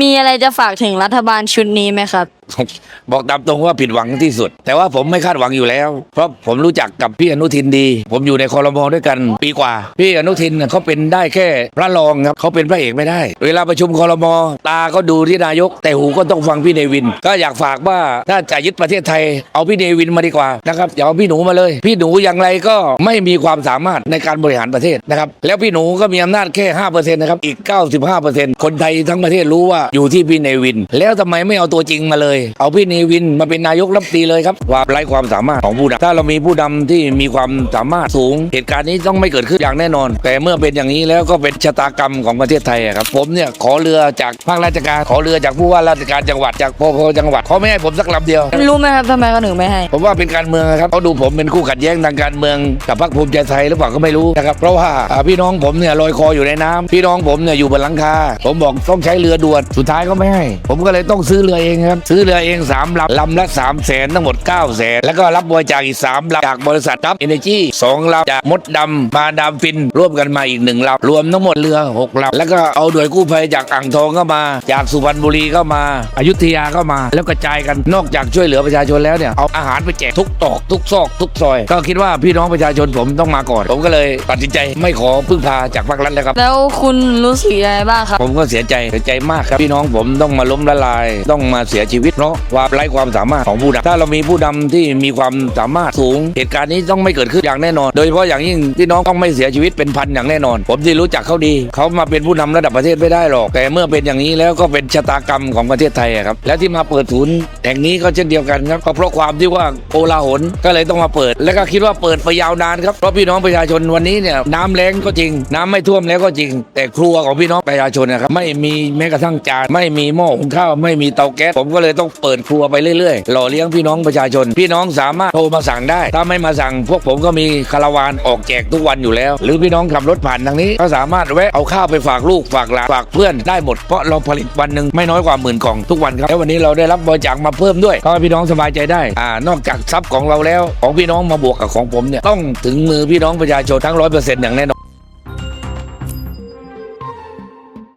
มีอะไรจะฝากถึงรัฐบาลชุดนี้ไหมครับ บอกตามตรงว่าผิดหวังที่สุด แต่ว่าผมไม่คาดหวังอยู่แล้ว เพราะผมรู้จักกับพี่อนุทินดี ผมอยู่ในคอรมอด้วยกันปีกว่า พี่อนุทินเขาเป็นได้แค่พระรองครับเขาเป็นพระเอกไม่ได้ เวลาประชุมคอรมอตาก็ดูที่นายก แต่หูก็ต้องฟังพี่เนวิน ก็อยากฝากว่าถ้าจะยึดประเทศไทย เอาพี่เนวินมาดีกว่านะครับอย่าเอาพี่หนูมาเลย พี่หนูอย่างไรก็ไม่มีความสามารถในการบริหารประเทศนะครับแล้วพี่หนูก็มีอำนาจแค่5%นะครับอีก 95%คนไทยทั้งประเทศรู้ว่าอยู่ที่พี่เนวิน แล้วทำไมไม่เอาตัวจริงมาเลยเอาพี่เนวินมาเป็นนายกรัฐมนตรีเลยครับความไร้ความสามารถของผู้นำถ้าเรามีผู้นำที่มีความสามารถสูง เหตุการณ์นี้ต้องไม่เกิดขึ้นอย่างแน่นอน แต่เมื่อเป็นอย่างนี้แล้วก็เป็นชะตากรรมของประเทศไทยอะครับผมเนี่ยขอเรือจากภาคราชการขอเรือจากผู้ว่าราชการจังหวัดจากพพจังหวัดเขาไม่ให้ผมสักลำเดียว รู้ไหมครับทำไมเขาถึงไม่ให้ ผมว่าเป็นการเมืองนะครับเขาดูผมเป็นคู่ขัดแย้งทางการเมืองกับพรรคภูมิใจไทยหรือเปล่าก็ไม่รู้นะครับเพราะว่าอ่าพี่น้องผมเนี่ยลอยคออยู่ในน้ำพี่น้องผมเนี่ยอยู่บนหลังคาผมบอกต้องใช้เรือด่วนสุดท้ายก็ไม่ให้ ผมก็เลยต้องซื้อเรือเองครับซื้อเรือเองสามลำลำละสามแสนทั้งหมด9ก้าแสนแล้วก็รับบริจาคอีกสามลำจากบริษัทดับเอเนจีสองลำจากมดดำมาดามฟิน ร่วมกันมาอีกหนึ่งลำรวมทั้งหมดเรือหกลำแล้วก็เอาหน่วยกู้ภัยจากอ่างทองเข้ามา จากสุพรรณบุรีเข้ามา อยุธยาเข้ามา แล้วกระจายกันนอกจากช่วยเหลือประชาชนแล้วเนี่ยเอาอาหารไปแจกทุกตอกทุกซอกทุกซอย ก็คิดว่าพี่น้องประชาชนผมต้องมาก่อน ผมก็เลยตัดสินใจไม่ขอพึ่งพาจากภาครัฐแล้วครับ แล้วคุณรู้สึกยังไงบ้างครับ ผมก็เสียใจเสียใจมากครับพี่น้องผมต้องมาล้มละลาย ต้องมาเสียชีวิตเพราะความไร้ความสามารถของผู้นำถ้าเรามีผู้นำที่มีความสามารถสูง เหตุการณ์นี้ต้องไม่เกิดขึ้นอย่างแน่นอน โดยเฉพาะอย่างยิ่งพี่น้องต้องไม่เสียชีวิตเป็นพันอย่างแน่นอน ผมที่รู้จักเขาดีเขามาเป็นผู้นำระดับประเทศไม่ได้หรอก แต่เมื่อเป็นอย่างนี้แล้วก็เป็นชะตากรรมของประเทศไทยครับและที่มาเปิดศูนย์แห่งนี้ก็เช่นเดียวกันครับก็เพราะความที่ว่าโกลาหลก็เลยต้องมาเปิด แล้วก็คิดว่าเปิดไปยาวนานครับเพราะพี่น้องประชาชนวันนี้เนี่ยน้ำแรงก็จริง น้ำไม่ท่วมแล้วก็จริง แต่ครัวของพี่น้องประชาชนนะครับไม่มีแม้กระทั่งจานไม่มีหม้อหุงข้าวไม่มีเตาแก๊สผมก็เลยต้องเปิดครัวไปเรื่อยๆ หล่อเลี้ยงพี่น้องประชาชน พี่น้องสามารถโทรมาสั่งได้ ถ้าไม่มาสั่ง พวกผมก็มีคาราวานออกแจกทุกวันอยู่แล้ว หรือพี่น้องขับรถผ่านทางนี้ ก็สามารถแวะเอาข้าวไปฝากลูกฝากหลานฝากเพื่อนได้หมดเพราะเราผลิตวันหนึ่งไม่น้อยกว่าหมื่นกล่องทุกวันครับแล้ววันนี้เราได้รับบริจาคมาเพิ่มด้วยก็ให้พี่น้องสบายใจได้อ่านอกจากทรัพย์ของเราแล้ว ของพี่น้องมาบวกกับของผมเนี่ยต้องถึงมือพี่น้องประชาชนทั้งร้อยเปอร์เซ็นต์อย่างแน่นอน